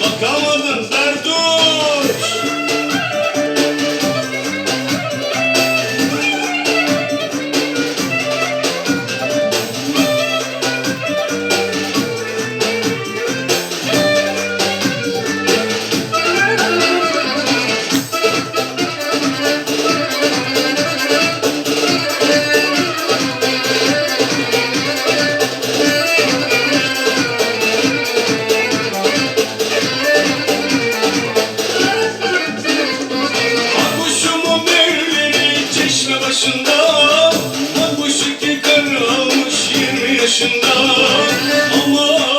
Bakalım Oh,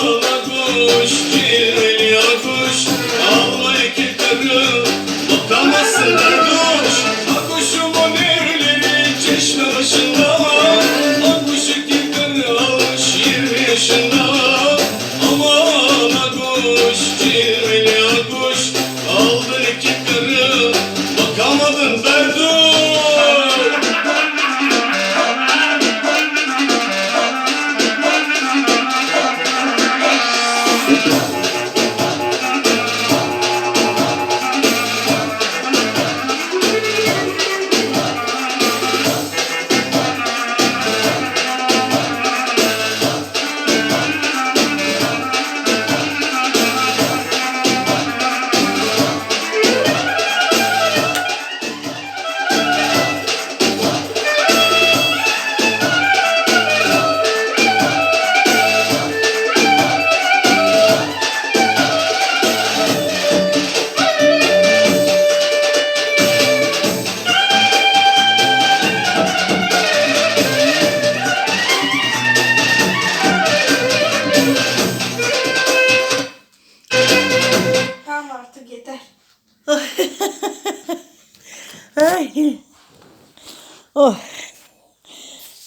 oh.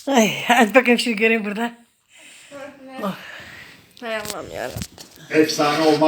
Ay, hadi bakayım şimdi göreyim burada. Oh. Hay Allah'ım yarabbim. Efsane olmak.